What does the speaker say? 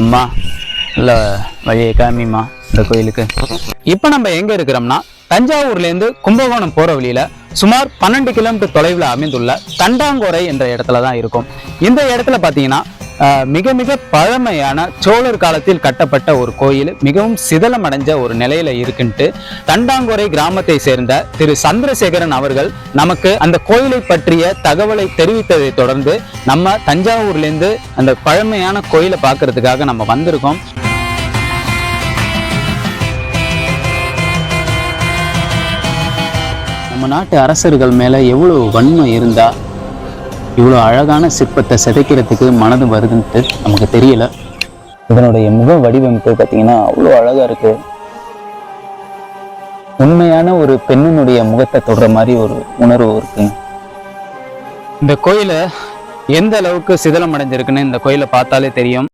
அம்மா இல்லை வழியை காமிம்மா இந்த கோயிலுக்கு. இப்போ நம்ம எங்கே இருக்கிறோம்னா தஞ்சாவூர்லேருந்து கும்பகோணம் போகிற வழியில் சுமார் பன்னெண்டு கிலோமீட்டர் தொலைவில் அமைந்துள்ள தண்டாங்கோரை என்ற இடத்துல தான் இருக்கும். இந்த இடத்துல பார்த்தீங்கன்னா மிக மிக பழமையான சோழர் காலத்தில் கட்டப்பட்ட ஒரு கோயில். மிகவும் சிதலம் அடைஞ்ச ஒரு நிலையில இருக்குன்ட்டு தண்டாங்கோரை கிராமத்தை சேர்ந்த திரு சந்திரசேகரன் அவர்கள் நமக்கு அந்த கோயிலை பற்றிய தகவலை தெரிவித்ததை தொடர்ந்து நம்ம தஞ்சாவூர்லேருந்து அந்த பழமையான கோயிலை பார்க்கறதுக்காக நம்ம வந்திருக்கோம். நம்ம நாட்டு அரசர்கள் மேலே எவ்வளோ வன்மை இருந்தால் இவ்வளோ அழகான சிற்பத்தை சிதைக்கிறதுக்கு மனது வருதுன்ட்டு நமக்கு தெரியல. இதனுடைய முக வடிவமைப்பு பார்த்தீங்கன்னா அவ்வளோ அழகா இருக்கு. உண்மையான ஒரு பெண்ணினுடைய முகத்தை தொடுற மாதிரி ஒரு உணர்வு இருக்கு. இந்த கோயிலை எந்த அளவுக்கு சிதலம் அடைஞ்சிருக்குன்னு இந்த கோயிலை பார்த்தாலே தெரியும்.